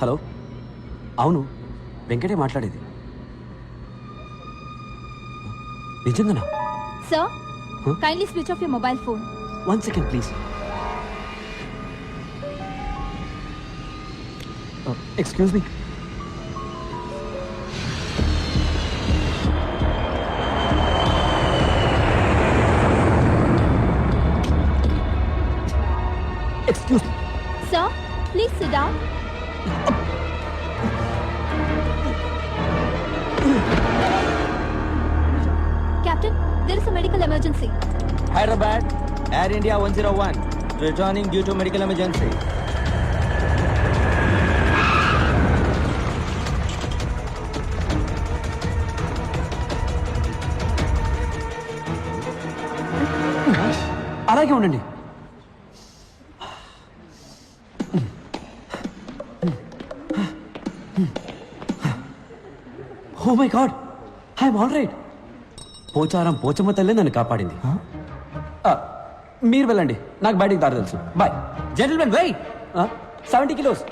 Hello? అవును వెంకటే మాట్లాడేది. నిజంగానా? Sir kindly switch off you mobile phone one second please excuse me excuse Sir, please sit down. Captain, there is a medical emergency. Hyderabad, Air India 101, returning due to medical emergency. అలాగే ఉండండి ఓ my god I'm all right Pocharam Pochamma తల్లే నన్ను కాపాడింది. మీరు వెళ్ళండి. నాకు బయటికి దారి తెలుసు. Bye gentlemen why seventy kilos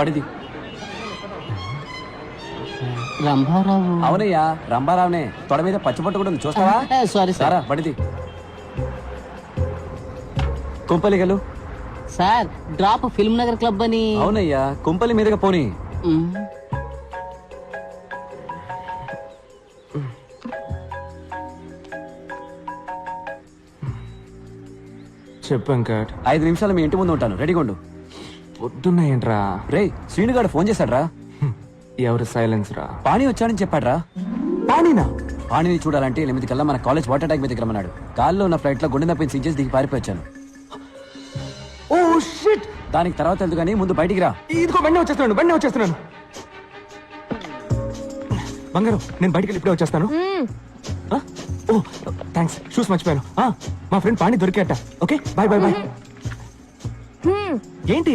పడిది. Rambharao. అవునయ్యా రంభారావునే. తొడ మీద పచ్చిపట్టు కూడా ఉంది చూస్తావా? సారీ సార్ సారా పడిది. కుంపలిగలు. Sir drop Film Nagar club అని. అవునయ్యా కుంపలి మీదుగా పోనీ. మ్, చెప్పు వెంకట్ ఐదు నిమిషాలు మీ ఇంటి ముందు ఉంటాను. రెడీగా ఉండు. పొద్దున్నాయంట్రా? రే శ్రీనుగాడు ఫోన్ చేశాడ్రా. ఎవరు సైలెన్స్ రా? పాణి వచ్చాడని చెప్పాడ్రా. పానీనా పాణిని చూడాలంటే ఎనిమిది కల్లా మన కాలేజ్ వాటర్ ట్యాంక్ మీద రమ్మన్నాడు గాల్లో ఉన్న ఫ్లైట్లో గుండె నొప్పిని సీజెస్ దిగి పారిపోయి వచ్చాను. Oh shit! దానికి తర్వాత తెలుదు కానీ ముందు బయటికి రా. ఇదిగో బండి వచ్చేస్తున్నాను బండి వచ్చేస్తున్నాను. బంగారం నేను బయటికి వెళ్ళి ఇప్పుడే వచ్చేస్తాను. ఆ? ఓ థ్యాంక్స్ షూస్ మర్చిపోయాను. ఆ, మా ఫ్రెండ్ పాణి దొరికేట. ఓకే బాయ్ బాయ్ బాయ్ ఏంటి?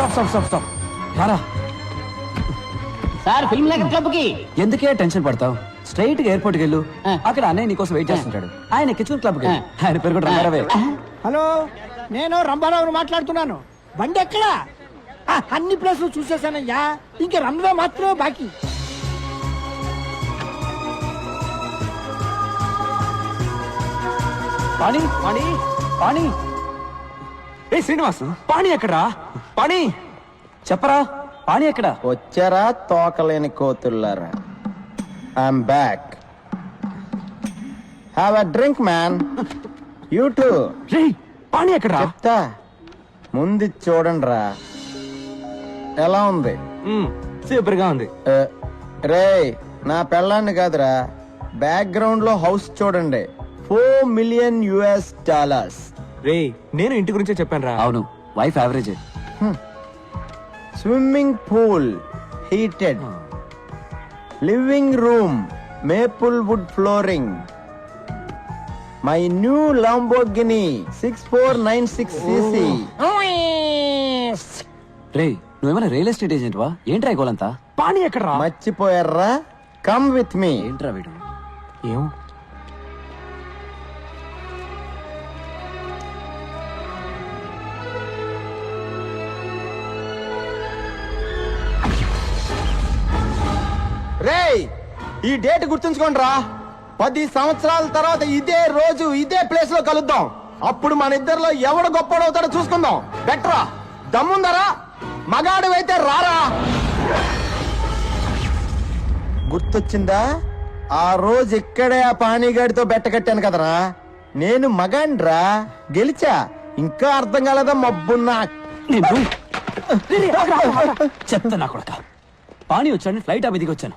Stop stop stop stop. రారా. సార్ ఫిల్మ్ నగర్ క్లబ్కి ఎందుకే టెన్షన్ పడతావు? స్ట్రైట్గా ఎయిర్పోర్ట్కి వెళ్ళు. అక్కడ అన్నయ్య నీకోసం వెయిట్ చేస్తుంటాడు. ఆయన కిచెన్ క్లబ్కి. ఆయన పేరు కూడా రంగారావే. హలో నేను రంభారావుని మాట్లాడుతున్నాను. బండి ఎక్కడా? అన్ని ప్లేసులు చూసేసానయ్యా. ఇంక రన్వే మాత్రమే బాకీ. పాణి పాణి పాణి ఏ శ్రీనివాస్ పాణి ఎక్కడా పాణి చెప్పరా పాణి ఎక్కడ? వచ్చారా తోకలేని కోతుల్లారా? I'm back have a drink man you too రే పాణి ఎక్కడా చెప్తా. ముందు చూడండి రా ఎలా ఉంది? సూపర్గా ఉంది. రే నా పెళ్ళాన్ని కాదురా. బ్యాక్గ్రౌండ్లో హౌస్ చూడండి. ఫోర్ మిలియన్ యుఎస్ డాలర్స్ రే నేను ఇంటి గురించే చెప్పాను రా అవును wife average swimming pool heated living room maple wood flooring my new Lamborghini six four nine six CC రే నువ్వేమైనా రియల్ ఎస్టేట్ ఏజెంట్ వా? ఏంట్రా గోలంతా? పాణి ఎక్కడా మర్చిపోయారా కమ్ విత్ మీ ఏంట్రా వీడు? ఏం? రేయ్ ఈ డేట్ గుర్తుంచుకోండి రా పది సంవత్సరాల తర్వాత ఇదే రోజు ఇదే ప్లేస్లో కలుద్దాం. అప్పుడు మన ఇద్దరిలో ఎవడు గొప్పడవుతాడో చూసుకుందాం. బెటరా దమ్ముందరా. మగాడు అయితే రారా. గుర్తొచ్చిందా? ఆ రోజు ఇక్కడే ఆ పానీగాడితో బెట్ట కట్టాను కదరా. నేను మగాండ్రా గెలిచా. ఇంకా అర్థం కాలేదా మబ్బున్నా. నేను నా కొడక. పాణి వచ్చాను ఫ్లైట్ అవి దిగి వచ్చాను.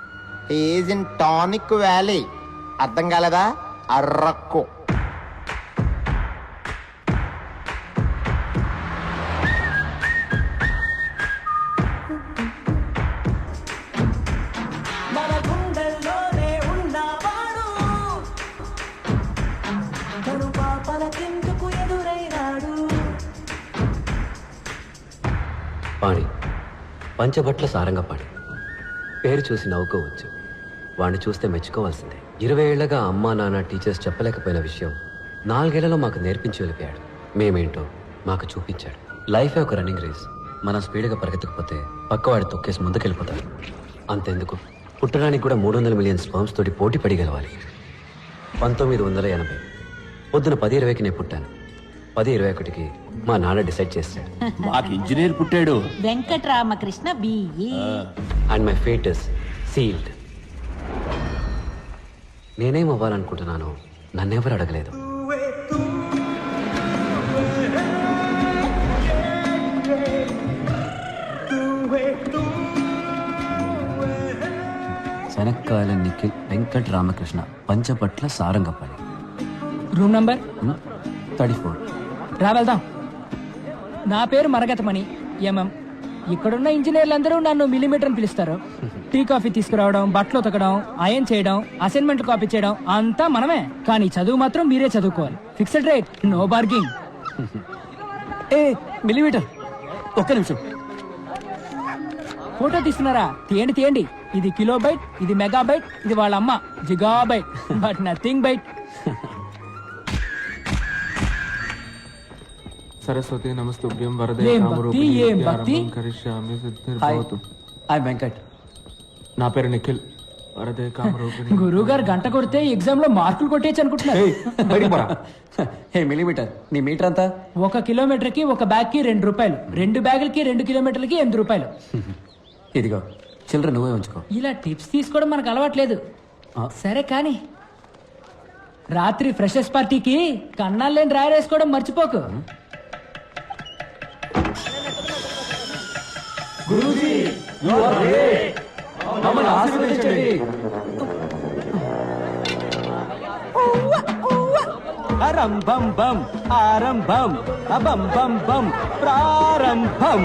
ఈజ్ ఇన్ టానిక్ వ్యాలీ అర్థం కాలేదా? అర్రక్కు పాణి పంచబట్ల సారంగపాణి పేరు చూసి నవ్వుకోవచ్చు. వాడిని చూస్తే మెచ్చుకోవాల్సిందే. ఇరవై ఏళ్ళగా అమ్మా నాన్న టీచర్స్ చెప్పలేకపోయిన విషయం నాలుగేళ్ళలో మాకు నేర్పించి వెళ్ళిపోయాడు. మేమేంటో మాకు చూపించాడు. లైఫే ఒక రన్నింగ్ రేస్. మనం స్పీడ్గా పరిగెత్తకపోతే పక్కవాడి తొక్కేసి ముందుకెళ్ళిపోతాడు. అంతెందుకు? పుట్టడానికి కూడా మూడు వందల మిలియన్ స్పర్మ్స్ తోటి పోటీ పడి గెలవాలి. పంతొమ్మిది వందల ఎనభై. పొద్దున పది ఇరవైకి నేను పుట్టాను. పది ఇరవై ఒకటికి మా నాన్న డిసైడ్ చేశాడు మాకు ఇంజనీర్ పుట్టాడు. Venkataramakrishna BE and my fate is sealed. నేనేం అవ్వాలనుకుంటున్నానో నన్నెవరు అడగలేదు. శనక్కాయల Nikhil Venkat Ramakrishna Panchapatla Sarangapalli room number? Thirty four. రా వెళ్దాం. నా పేరు మరగతమణి ఎంఎం ఇక్కడున్న ఇంజనీర్లు అందరూ నన్ను మిల్లీమీటర్ అని పిలుస్తారు. టీ కాఫీ తీసుకురావడం బట్టలు ఉతకడం అయన్ చేయడం అసైన్మెంట్ కాపీ చేయడం అంతా మనమే. కానీ చదువు మాత్రం మీరే చదువుకోవాలి. Fixed rate no bargaining a millimeter ఒక్క నిమిషం. ఫోటో తీస్తున్నారా తీయండి తీయండి. ఇది కిలో బైట్ ఇది మెగా బైట్ ఇది వాళ్ళ అమ్మ gigabyte but nothing byte. Saraswati నమస్తుభ్యం వరదే ఏం కామరూపిణి భక్తి, ఏం విద్యారంభం భక్తి? కరిష్యామి హాయ్ సిద్ధిర్భవతు. హాయ్. వెంకట్. నా పేరు నిఖిల్. వరదే కామరూపిణి గురువు గారు గంట కొడితే ఎగ్జామ్లో మార్కులు కొట్టేయచ్చు అనుకుంటున్నారు. హే మిల్లీమీటర్. నీ మీటర్ అంతా ఒక కిలోమీటర్కి ఒక బ్యాగ్కి రెండు రూపాయలు. రెండు బ్యాగులకి రెండు కిలోమీటర్లకి ఎనిమిది రూపాయలు. ఇదిగో చిల్లర నువ్వే ఉంచుకో. ఇలా టిప్స్ తీసుకోవడం మనకు అలవాట్లేదు. సరే కానీ రాత్రి ఫ్రెషర్స్ పార్టీకి కన్నాలు లేని డ్రైవర్ వేసుకోవడం మర్చిపోకు. మమ్మల్ని ఆశీర్వదించండి. అరంభం బం ఆరంభం అబం బం బం ప్రారంభం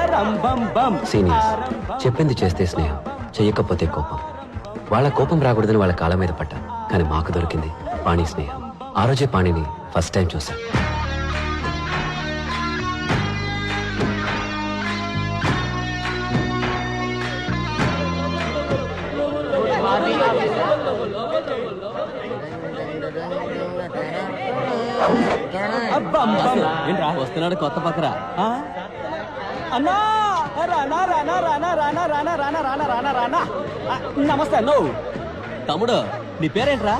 అరంభం బం. సీనియర్స్ చెప్పింది చేస్తే స్నేహం చెయ్యకపోతే కోపం. వాళ్ళ కోపం రాకూడదని వాళ్ళ కాళ్ళ మీద పడ్డా కానీ మాకు దొరికింది పాణి స్నేహం. ఆ రోజే పాణిని ఫస్ట్ టైం చూసా ఏంట్రా వస్తున్నాడు కొత్త పక్కరా. అన్నా రానా రానా రానా రానా రానా రానా రానా రానా రానా. నమస్తే అన్నో. తమ్ముడు నీ పేరేంట్రా?